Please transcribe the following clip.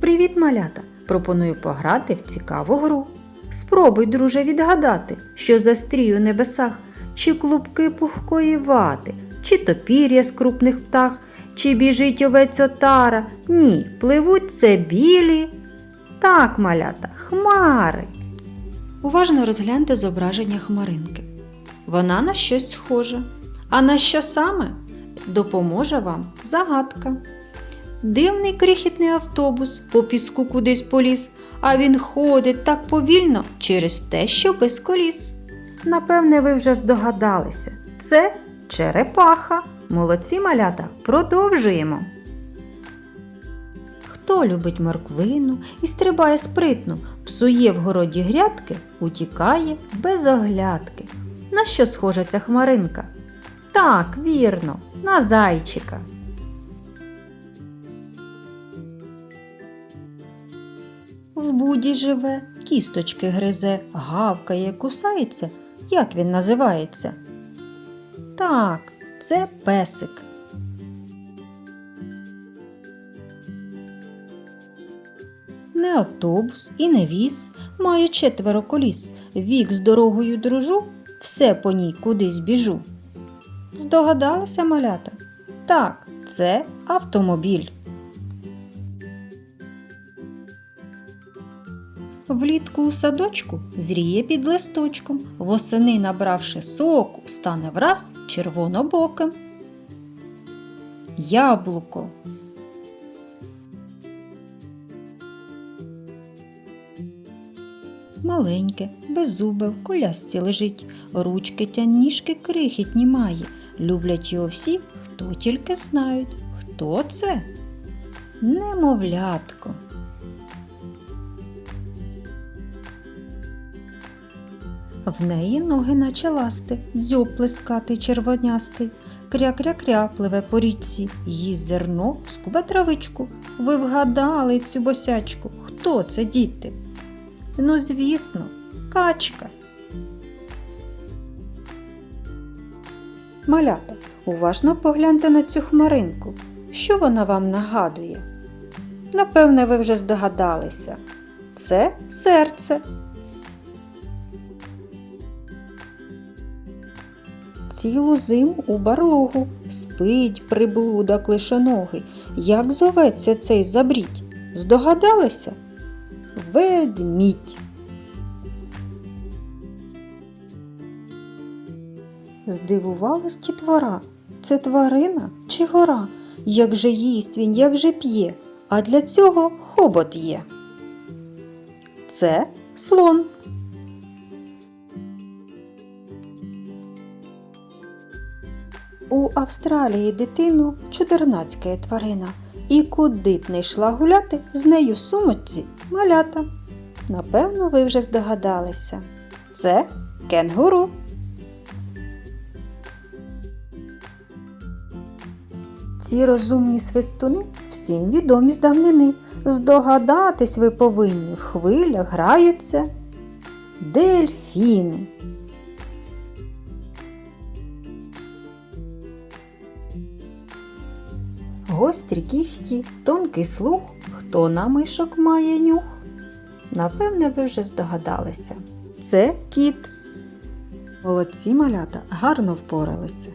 Привіт, малята! Пропоную пограти в цікаву гру. Спробуй, друже, відгадати, що застрій у небесах, чи клубки пухкої вати, чи то пір'я з крупних птах, чи біжить овець отара. Ні, пливуть це білі. Так, малята, хмари. Уважно розгляньте зображення хмаринки. Вона на щось схожа. А на що саме? Допоможе вам загадка. Дивний крихітний автобус по піску кудись поліз, а він ходить так повільно через те, що без коліс. Напевне, ви вже здогадалися. Це черепаха. Молодці малята, продовжуємо. Хто любить морквину і стрибає спритно, псує в городі грядки, утікає без оглядки. На що схожа ця хмаринка? Так, вірно, на зайчика. В буді живе, кісточки гризе, гавкає, кусається. Як він називається? Так, це песик. Не автобус і не віз, має четверо коліс, вік з дорогою дружу, все по ній кудись біжу. Здогадалися малята? Так, це автомобіль. Влітку у садочку зріє під листочком, восени, набравши соку, стане враз червонобоким. Яблуко. Маленьке, беззубе, в колясці лежить, ручки та ніжки крихітні має. Люблять його всі, хто тільки знають. Хто це? Немовлятко. В неї ноги наче ласти, дзьоб плескатий червонястий. Кря-кря-кря пливе по річці, їсть зерно, скубе травичку. Ви вгадали цю босячку. Хто це, діти? Ну, звісно, качка. Малята, уважно погляньте на цю хмаринку. Що вона вам нагадує? Напевне, ви вже здогадалися. Це серце. Цілу зиму у барлогу спить приблуда клишоногий. Як зоветься цей забрідь? Здогадалися? Ведмідь. Здивувалась тітвора. Це тварина чи гора? Як же їсть він, як же п'є, а для цього хобот є. Це слон. У Австралії дитину чудернацька тварина, і куди б не йшла гуляти, з нею сумочці малята. Напевно, ви вже здогадалися. Це кенгуру. Ці розумні свистуни всім відомі з давнини. Здогадатись ви повинні в хвилях граються дельфіни. Гострі кіхті, тонкий слух, хто на мишок має нюх? Напевне, ви вже здогадалися. Це кіт. Молодці малята гарно впоралися.